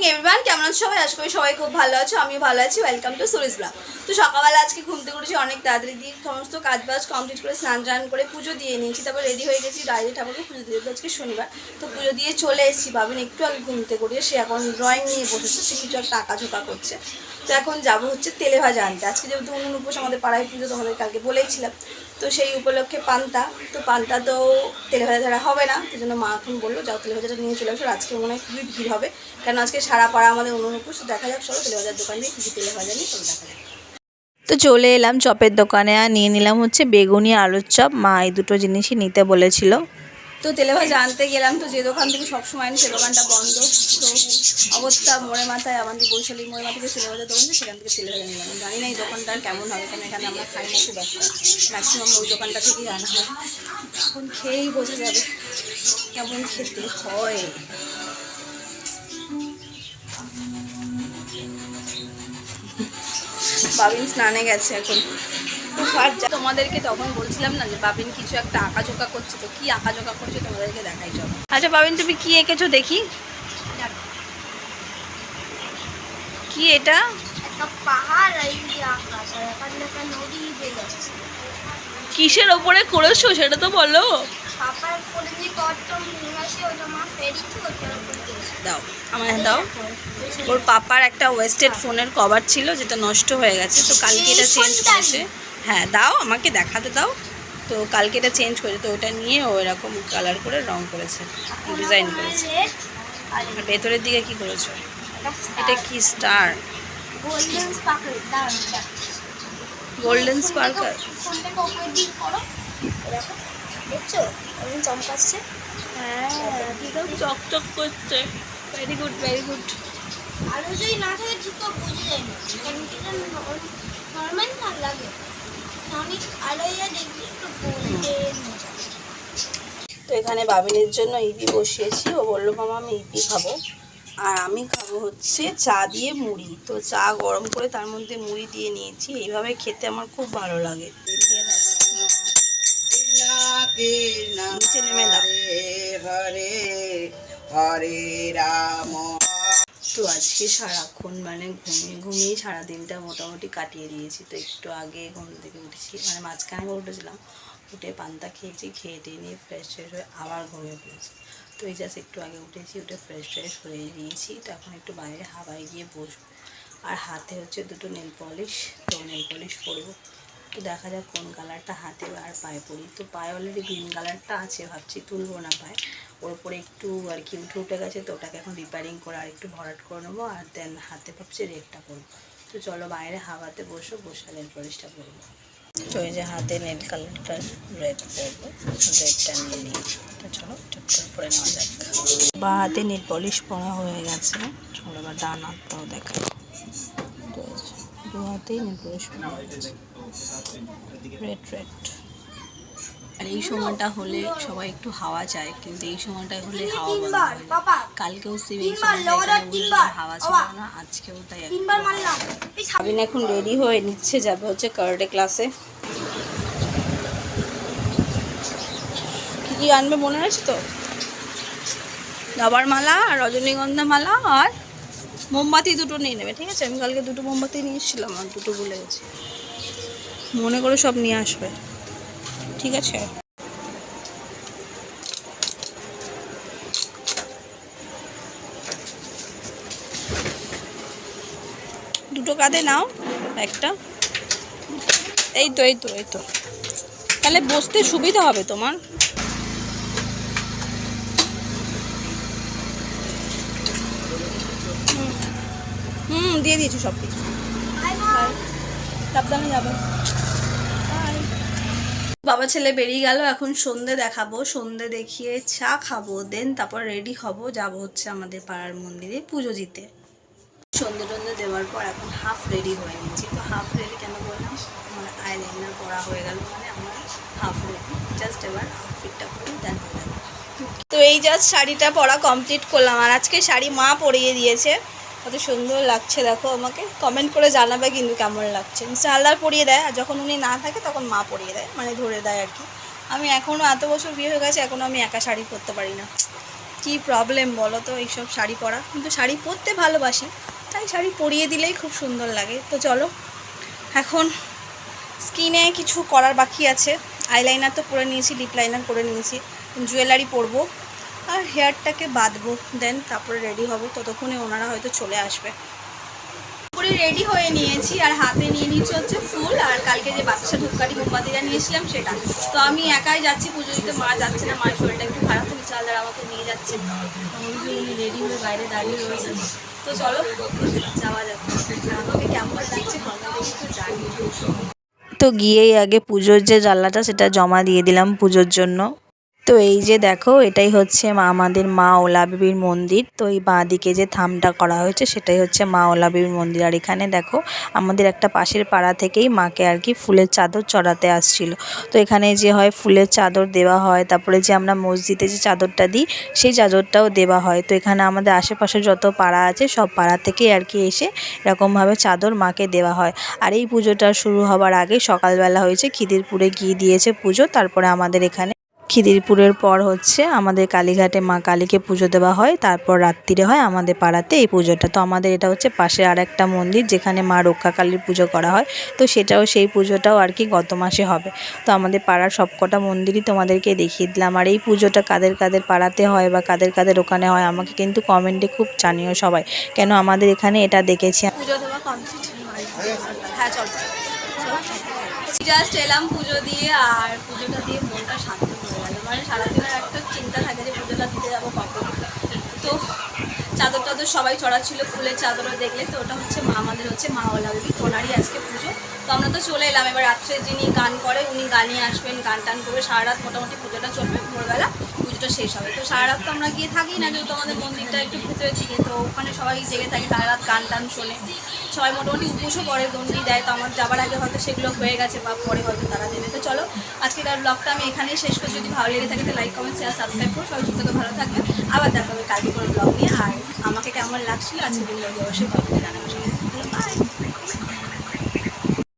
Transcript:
Everyone কেমন আছো সবাই? আশা সবাই খুব ভালো আছো, আমিও ভালো আছি। ওয়েলকাম টু সুরিজ ব্লগ তো সকালবেলা আজকে ঘুম থেকে উঠেছি অনেক তাড়াতাড়ি দিয়ে সমস্ত কাজ বাজ কমপ্লিট করে স্নান টান করে পুজো দিয়ে নিয়েছি। তারপর রেডি হয়ে গেছি ডাইরে ঠাকুরকে পুজো দিয়ে। আজকে শনিবার। তো পুজো দিয়ে চলে এসেছি ভাবিন, একটু আগে ঘুম থেকে উঠে সে এখন ড্রয়িং নিয়ে বসেছে, সে কিছু একটা আঁকা ঝোঁকা করছে। তো এখন যাব হচ্ছে তেলে ভাজা আনতে। আজকে যেহেতু উনুন উপোস আমাদের পাড়ায় পুজো তোমাদের কালকে বলেইছিলাম। তো সেই উপলক্ষে পান্তা, তো পান্তা তো তেলে ভাজা ছাড়া হবে না সেই জন্য মা এখন বলল, যাও তেলে ভাজাটা নিয়ে চলে আসো, আজকে মনে হয় খুবই ভিড় হবে। কারণ আজকে সারা পাড়া আমাদের অনুরূপ উপোস দেখা যাক, চলো তেলে ভাজার দোকান দিয়ে কিছু তেলে ভাজা নিয়ে চলো দেখা যাক। তো চলে এলাম চপের দোকানে, আর নিয়ে নিলাম হচ্ছে বেগুনি, আলুর চপ। মা এই দুটো জিনিসই নিতে বলেছিল। তো তেলে ভাজা আনতে গেলাম তো যে দোকান থেকে সবসময় আনি সে দোকানটা বন্ধ। তো অবস্থা মোড়ে মাথায় আমাদের বৈশালী মোড়ে মাথায় যে তেলে ভাজা দোকান সেখান থেকে তেলে ভাজা নিলাম জানি না এই দোকানটার কেমন হবে কারণ এখানে আমরা খাই না খুব একটা। ম্যাক্সিমাম ওই দোকানটা থেকেই আনা হয়। এখন খেয়েই বোঝা যাবে কেমন খেতে হয়। বাবিন স্নানে গেছে এখন। তো ফার্স্ট তোমাদেরকে তখন বলছিলাম না যে বাবিন কিছু একটা আঁকাঝোঁকা করছে তো কি আঁকাঝোঁকা করছে তোমাদেরকে দেখাই চলো। আচ্ছা বাবিন তুমি কি এঁকেছো দেখি? কি এটা? কিসের ওপরে করেছ সেটা তো বলো। দাও আমায় দাও। ওর পাপার একটা ওয়েস্টেড ফোনের কভার ছিল যেটা নষ্ট হয়ে গেছে তো কালকে এটা চেঞ্জ করেছে। হ্যাঁ দাও আমাকে দেখাতে দাও। তো কালকে এটা চেঞ্জ করেছে তো ওটা নিয়ে ও এরকম কালার করে রং করেছে ডিজাইন করেছে। আর আর ভেতরের দিকে কি করেছ? এটা কি স্টার গোল্ডেন স্পার্কল দাঁড়ান গোল্ডেন স্পার্কার দেখছ? চমকাচ্ছে। হ্যাঁ চকচক করছে। ভেরি গুড ভেরি গুড আলো যদি না থাকে ঠিক করে বুঝে যায় না। নর্মাল না লাগে। তো এখানে বাবিনের জন্য ইপি বসিয়েছি। ও বলল মামা আমি ইপি খাব। আর আমি খাব হচ্ছে চা দিয়ে মুড়ি। তো চা গরম করে তার মধ্যে মুড়ি দিয়ে নিয়েছি। এইভাবে খেতে আমার খুব ভালো লাগে। নিচে নেমে দাও হরে হরে রাম। তো আজকে সারাক্ষণ মানে ঘুমিয়ে ঘুমিয়ে সারা দিনটা মোটামুটি কাটিয়ে দিয়েছি। তো একটু আগে ঘুম থেকে উঠেছি মানে মাঝখানে উঠেছিলাম, উঠে পান্তা খেয়েছি, খেয়ে টেয়ে নিয়ে ফ্রেশ ট্রেশ হয়ে আবার ঘুমিয়ে পড়েছি। তো এই জাস্ট একটু আগে উঠেছি, উঠে ফ্রেশ ট্রেশ হয়ে নিয়েছি, তো এখন একটু বাইরে হাওয়ায় গিয়ে বসবো। আর হাতে হচ্ছে দুটো নেল পলিশ তো নেল পলিশ পরবো। তো দেখা যাক কোন কালারটা হাতে আর পায়ে পরি তো পায়ে অলরেডি গ্রিন কালারটা আছে, ভাবছি তুলবো না পায়ে। ওর উপরে একটু আর কি উঠে উঠে গেছে, তো ওটাকে এখন রিপেয়ারিং করে আর একটু ভরাট করে নেব আর দেন হাতে ভাবছি রেডটা করব তো চলো বাইরে হাওয়াতে বসো, বসে নেল পলিশটা করব তো এই যে হাতে নেল কালারটা রেড করব রেডটা নিয়ে নিয়েছি তো চলো চট করে পরে নেওয়া যাক। বা হাতে নেল পলিশ পরা হয়ে গেছে। চলো এবার ডান হাতটাও দেখা তো দু হাতেই নেল পলিশ পরা হয়ে গেছে। রেড রেড আর এই সময়টা হলে সবাই একটু হাওয়া চায় কিন্তু এই সময়টা হলে হাওয়া বন্ধ কালকেও এই সময়টা হাওয়া ছিল না আজকেও তাই একদম তিনবার মারলাম। এই সা- আবিন এখন রেডি হয়ে নিচ্ছে যাবে হচ্ছে কারাটে ক্লাসে কি কি আনবে মনে আছে তো? দাবার মালা আর রজনীগন্ধা মালা আর মোমবাতি দুটো নিয়ে নেবে ঠিক আছে? আমি কালকে দুটো মোমবাতি নিয়ে এসেছিলাম আর দুটো ভুলে গেছি। মনে করে সব নিয়ে আসবে। ঠিক আছে? দুটো কাঁধে নাও, একটা। এই তো এই তো এই তো। তাহলে বসতে সুবিধা হবে তোমার। হুম। দিয়ে দিয়েছি সব কিছু সাবধানে যাবে। বাবা ছেলে বেরিয়ে গেল, এখন সন্ধে দেখাবো, সন্ধে দেখিয়ে চা খাব দেন তারপর রেডি হব, যাব হচ্ছে আমাদের পাড়ার মন্দিরে পুজো দিতে। সন্ধে টন্ধে দেওয়ার পর এখন হাফ রেডি হয়ে নিয়েছি তো হাফ রেডি কেন বললাম আমার আইলাইনার পরা হয়ে গেল মানে আমার হাফ রেডি জাস্ট এবার আউটফিটটা করি হয়ে যাবে তো এই জাস্ট শাড়িটা পরা কমপ্লিট করলাম। আর আজকে শাড়ি মা পরিয়ে দিয়েছে। কত সুন্দর লাগছে, দেখো আমাকে। কমেন্ট করে জানাবে কিন্তু কেমন লাগছে। মিস্টার পরিয়ে দেয়, আর যখন উনি না থাকে তখন মা পরিয়ে দেয় মানে ধরে দেয় আর কি। আমি এখনও এত বছর বিয়ে হয়ে গেছে এখনও আমি একা শাড়ি পরতে পারি না। কি প্রবলেম বলো তো, এইসব শাড়ি পরা। কিন্তু শাড়ি পরতে ভালোবাসি, তাই শাড়ি পরিয়ে দিলেই খুব সুন্দর লাগে। তো চলো, এখন স্কিনে কিছু করার বাকি আছে। আইলাইনার তো পরে নিয়েছি লিপ লাইনার করে নিয়েছি। জুয়েলারি পরবো। আর হেয়ারটাকে বাঁধবো, দেন তারপরে রেডি হব, ততক্ষণে ওনারা হয়তো চলে আসবে। পুরো রেডি হয়ে নিয়েছি, আর হাতে নিয়ে নিয়েছি হচ্ছে ফুল, আর কালকে যে বাচ্চা ধূপকাঠি মোমবাতিটা নিয়েছিলাম সেটা। তো আমি একাই যাচ্ছি পুজো দিতে, মা যাচ্ছে না মায়ের শরীরটা একটু খারাপ তো বিশালদার আমাকে নিয়ে যাচ্ছে। রেডি হয়ে বাইরে দাঁড়িয়ে রয়েছে। তো চলো, যাওয়া যাক। আমাকে কেমন লাগছে তো গিয়েই আগে পুজোর যে জ্বালাটা সেটা জমা দিয়ে দিলাম পুজোর জন্য। তো এই যে দেখো, এটাই হচ্ছে আমাদের মা ওলা বিবির মন্দির। তো এই বাঁ দিকে যে থামটা করা হয়েছে, সেটাই হচ্ছে মা ওলা বিবির মন্দির। আর এখানে দেখো, আমাদের একটা পাশের পাড়া থেকেই মাকে আর কি ফুলের চাদর চড়াতে আসছিল। তো এখানে যে হয় ফুলের চাদর দেওয়া হয়, তারপরে যে আমরা মসজিদে যে চাদরটা দিই, সেই চাদরটাও দেওয়া হয়। তো এখানে আমাদের আশেপাশে যত পাড়া আছে, সব পাড়া থেকেই আর কি এসে এরকমভাবে চাদর মাকে দেওয়া হয়। আর এই পুজোটা শুরু হবার আগে সকালবেলা হয়েছে, খিদিরপুরে গিয়ে দিয়েছে পুজো। তারপরে আমাদের এখানে খিদিরপুরের পর হচ্ছে আমাদের কালীঘাটে মা কালীকে পুজো দেওয়া হয়, তারপর রাত্রিরে হয় আমাদের পাড়াতে এই পুজোটা। তো আমাদের এটা হচ্ছে পাশে আর একটা মন্দির যেখানে মা রক্ষাকালীর পুজো করা হয়। তো সেটাও সেই পুজোটাও আর কি গত মাসে হবে। তো আমাদের পাড়ার সবকটা মন্দিরই তোমাদেরকে দেখিয়ে দিলাম। আর এই পুজোটা কাদের কাদের পাড়াতে হয় বা কাদের কাদের ওখানে হয় আমাকে কিন্তু কমেন্টে খুব জানিও সবাই। কেন আমাদের এখানে এটা দেখেছি কমপ্লিট হ্যাঁ জাস্ট এলাম পুজো দিয়ে আর পুজোটা দিয়ে মনটা শান্ত হয়ে গেল মানে সারাদিনের একটা চিন্তা থাকে যে পুজোটা দিতে যাব কখন তো টাদর সবাই চড়াচ্ছিল ফুলের চাদরও দেখলে, তো ওটা হচ্ছে মা আমাদের হচ্ছে মা ওলা বিবি ওনারই আজকে পুজো। তো আমরা তো চলে এলাম, এবার রাত্রে যিনি গান করে, উনি গানে আসবেন, গান টান করবে। সারা রাত মোটামুটি পুজোটা চলবে, ভোরবেলা পুজোটা শেষ হবে। তো সারা রাত তো আমরা গিয়ে থাকি না, যেহেতু আমাদের মন্দিরটা একটু ভেতরের দিকে, তো ওখানে সবাই জেগে থাকে, সারা রাত গান টান শোনে। সবাই মোটামুটি উপোসও করে, দণ্ডি দেয়। তো আমার যাবার আগে হয়তো সেগুলো হয়ে গেছে, বা পরে হয়তো তারা দেবে। তো চলো, আজকের ব্লগটা আমি এখানেই শেষ করছি। যদি ভালো লেগে থাকে, তো লাইক কমেন্ট শেয়ার সাবস্ক্রাইব করো। সবাই সুস্থ ভালো থাকবে। আবার দেখা হবে কালকে কোনো ব্লগ নিয়ে। আর আমাকে কেমন লাগছিল আজকে দিন অবশ্যই কমেন্টে জানাব বাই